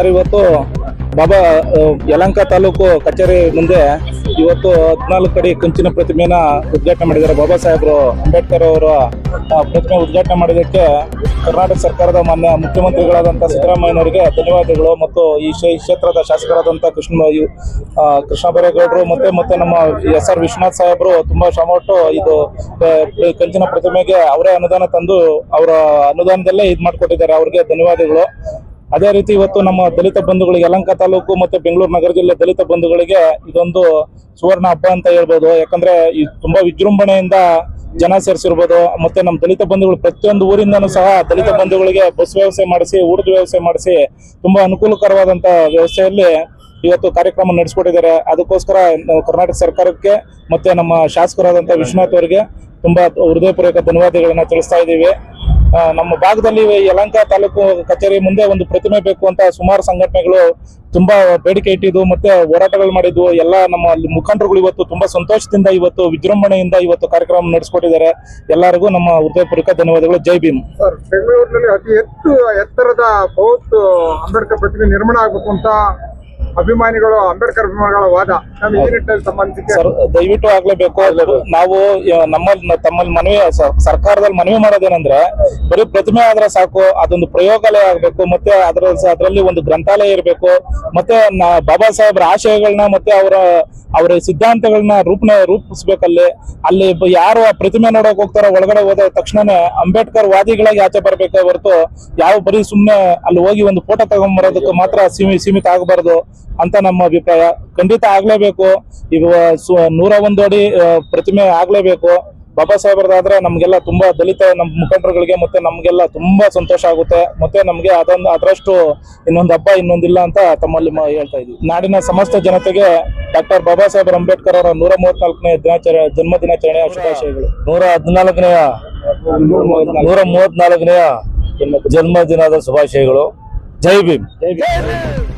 Sir, ಇವತ್ತು ಬಾಬಾ ಯಲಂಕ ತಾಲೂಕು ಕಚೇರಿ ಮುಂದೆ ಇವತ್ತು ಹದಿನಾಲ್ಕು ಅಡಿ ಕಂಚಿನ ಪ್ರತಿಮೆನ ಉದ್ಘಾಟನೆ ಮಾಡಿದ್ದಾರೆ. ಬಾಬಾ ಸಾಹೇಬ್ರು ಅಂಬೇಡ್ಕರ್ ಅವರ ಪ್ರತಿಮೆ ಉದ್ಘಾಟನೆ ಮಾಡಿದ್ದಕ್ಕೆ ಕರ್ನಾಟಕ ಸರ್ಕಾರದ ಮಾನ್ಯ ಮುಖ್ಯಮಂತ್ರಿಗಳಾದಂಥ ಸಿದ್ದರಾಮಯ್ಯನವರಿಗೆ ಧನ್ಯವಾದಗಳು ಮತ್ತು ಈ ಕ್ಷೇ- ಕ್ಷೇತ್ರದ ಶಾಸಕರಾದಂಥ ಕೃಷ್ಣ ಕೃಷ್ಣ ಬೈರೇಗೌಡರು ಮತ್ತೆ ಮತ್ತೆ ನಮ್ಮ ಎಸ್ ಆರ್ ವಿಶ್ವನಾಥ್ ಸಾಹೇಬರು ತುಂಬಾ ಶ್ರಮಟ್ಟು ಇದು ಕಂಚಿನ ಪ್ರತಿಮೆಗೆ ಅವರೇ ಅನುದಾನ ತಂದು ಅವರ ಅನುದಾನದಲ್ಲೇ ಇದು ಮಾಡಿಕೊಟ್ಟಿದ್ದಾರೆ ಅವ್ರಿಗೆ ಧನ್ಯವಾದಗಳು. ಅದೇ ರೀತಿ ಇವತ್ತು ನಮ್ಮ ದಲಿತ ಬಂಧುಗಳಿಗೆ ಯಲಂಕ ತಾಲೂಕು ಮತ್ತು ಬೆಂಗಳೂರು ನಗರ ಜಿಲ್ಲೆ ದಲಿತ ಬಂಧುಗಳಿಗೆ ಇದೊಂದು ಸುವರ್ಣ ಹಬ್ಬ ಅಂತ ಹೇಳ್ಬೋದು. ಯಾಕಂದ್ರೆ ಈ ತುಂಬಾ ವಿಜೃಂಭಣೆಯಿಂದ ಜನ ಸೇರಿಸಿರ್ಬೋದು. ಮತ್ತೆ ನಮ್ಮ ದಲಿತ ಬಂಧುಗಳು ಪ್ರತಿಯೊಂದು ಊರಿಂದನು ಸಹ ದಲಿತ ಬಂಧುಗಳಿಗೆ ಬಸ್ ವ್ಯವಸ್ಥೆ ಮಾಡಿಸಿ ಊಟದ ವ್ಯವಸ್ಥೆ ಮಾಡಿಸಿ ತುಂಬಾ ಅನುಕೂಲಕರವಾದಂತ ವ್ಯವಸ್ಥೆಯಲ್ಲಿ ಇವತ್ತು ಕಾರ್ಯಕ್ರಮ ನಡೆಸ್ಕೊಟ್ಟಿದ್ದಾರೆ. ಅದಕ್ಕೋಸ್ಕರ ಕರ್ನಾಟಕ ಸರ್ಕಾರಕ್ಕೆ ಮತ್ತೆ ನಮ್ಮ ಶಾಸಕರಾದಂಥ ವಿಶ್ವನಾಥ್ ಅವರಿಗೆ ತುಂಬಾ ಹೃದಯಪೂರ್ವಕ ಧನ್ಯವಾದಗಳನ್ನ ತಿಳಿಸ್ತಾ ಇದ್ದೀವಿ. ನಮ್ಮ ಭಾಗದಲ್ಲಿ ಯಲಹಂಕ ತಾಲೂಕು ಕಚೇರಿ ಮುಂದೆ ಒಂದು ಪ್ರತಿಮೆ ಬೇಕು ಅಂತ ಸುಮಾರು ಸಂಘಟನೆಗಳು ತುಂಬಾ ಬೇಡಿಕೆ ಇಟ್ಟಿದ್ದು ಮತ್ತೆ ಹೋರಾಟಗಳು ಮಾಡಿದ್ವು ಎಲ್ಲ ನಮ್ಮ ಅಲ್ಲಿ ಮುಖಂಡರುಗಳು ಇವತ್ತು ತುಂಬಾ ಸಂತೋಷದಿಂದ ಇವತ್ತು ವಿಜೃಂಭಣೆಯಿಂದ ಇವತ್ತು ಕಾರ್ಯಕ್ರಮ ನಡೆಸ್ಕೊಟ್ಟಿದ್ದಾರೆ. ಎಲ್ಲರಿಗೂ ನಮ್ಮ ಹೃದಯಪೂರ್ವಕ ಧನ್ಯವಾದಗಳು. ಜೈ ಭೀಮ್. ಸರ್, ಬೆಂಗಳೂರಿನಲ್ಲಿ ಅತಿ ಹೆಚ್ಚು ಎತ್ತರದ ಬೌತ್ ಅಂಬೇಡ್ಕರ್ ಪ್ರತಿಮೆ ನಿರ್ಮಾಣ ಆಗಬೇಕು ಅಂತ ಅಭಿಮಾನಿಗಳು ಅಂಬೇಡ್ಕರ್ ಅಭಿಮಾನಿಗಳ ವಾದ ನಾವು ಈ ನಿಟ್ಟಿನಲ್ಲಿ ಸಂಬಂಧಿಸಿಕೆ. ಸರ್ ದಯವಿಟ್ಟು ಆಗ್ಲೇಬೇಕು. ನಾವು ನಮ್ಮ ನಮ್ಮಲ್ಲಿ ತಮ್ಮಲ್ಲಿ ಮನವಿ ಸರ್ಕಾರದಲ್ಲಿ ಮನವಿ ಮಾಡೋದೇನಂದ್ರೆ ಬರೀ ಪ್ರತಿಮೆ ಆದ್ರೆ ಸಾಕು ಅದೊಂದು ಪ್ರಯೋಗಾಲಯ ಆಗ್ಬೇಕು ಮತ್ತೆ ಅದರ ಅದರಲ್ಲಿ ಒಂದು ಗ್ರಂಥಾಲಯ ಇರಬೇಕು ಮತ್ತೆ ಬಾಬಾ ಸಾಹೇಬ್ರ ಆಶಯಗಳನ್ನ ಮತ್ತೆ ಅವರ ಅವರ ಸಿದ್ಧಾಂತಗಳನ್ನ ರೂಪನ ರೂಪಿಸ್ಬೇಕಲ್ಲಿ. ಅಲ್ಲಿ ಯಾರು ಆ ಪ್ರತಿಮೆ ನೋಡಕ್ ಹೋಗ್ತಾರೋ ಒಳಗಡೆ ಹೋದ ತಕ್ಷಣನೇ ಅಂಬೇಡ್ಕರ್ ವಾದಿಗಳಾಗಿ ಆಚೆ ಬರಬೇಕು ಹೊರತು ಯಾವ ಬರೀ ಸುಮ್ಮನೆ ಅಲ್ಲಿ ಹೋಗಿ ಒಂದು ಫೋಟೋ ತಗೊಂಡ್ಬರೋದಕ್ಕೆ ಮಾತ್ರ ಸೀಮಿತ ಆಗಬಾರ್ದು. ಅಂತ ನಮ್ಮ ಅಭಿಪ್ರಾಯ. ಖಂಡಿತ ಆಗ್ಲೇಬೇಕು. ಇವ ಸು- ನೂರ ಒಂದು ಅಡಿ ಪ್ರತಿಮೆ ಆಗ್ಲೇಬೇಕು. ಬಾಬಾ ಸಾಹೇಬ್ರದಾದ್ರೆ ನಮ್ಗೆಲ್ಲ ತುಂಬಾ ದಲಿತ ನಮ್ಮ ಮುಖಂಡರುಗಳಿಗೆ ಮತ್ತೆ ನಮ್ಗೆಲ್ಲ ತುಂಬಾ ಸಂತೋಷ ಆಗುತ್ತೆ. ಮತ್ತೆ ನಮ್ಗೆ ಅದೊಂದು ಅದರಷ್ಟು ಇನ್ನೊಂದು ಹಬ್ಬ ಇನ್ನೊಂದಿಲ್ಲ ಅಂತ ತಮ್ಮಲ್ಲಿ ಮ- ಹೇಳ್ತಾ ಇದ್ವಿ. ನಾಡಿನ ಸಮಸ್ತ ಜನತೆಗೆ ಡಾಕ್ಟರ್ ಬಾಬಾ ಸಾಹೇಬ್ ಅಂಬೇಡ್ಕರ್ ಅವರ ನೂರ ಮೂವತ್ನಾಲ್ಕನೇ ದಿನಾಚರಣೆ ಜನ್ಮ ದಿನಾಚರಣೆಯ ಶುಭಾಶಯಗಳು. ನೂರ ಹದಿನಾಲ್ಕನೆಯ ನೂರ ಮೂವತ್ನಾಲ್ಕನೆಯ ಜನ್ಮದಿನದ ಶುಭಾಶಯಗಳು. ಜೈ ಭೀಮ್. ಜೈ ಭೀಮ್.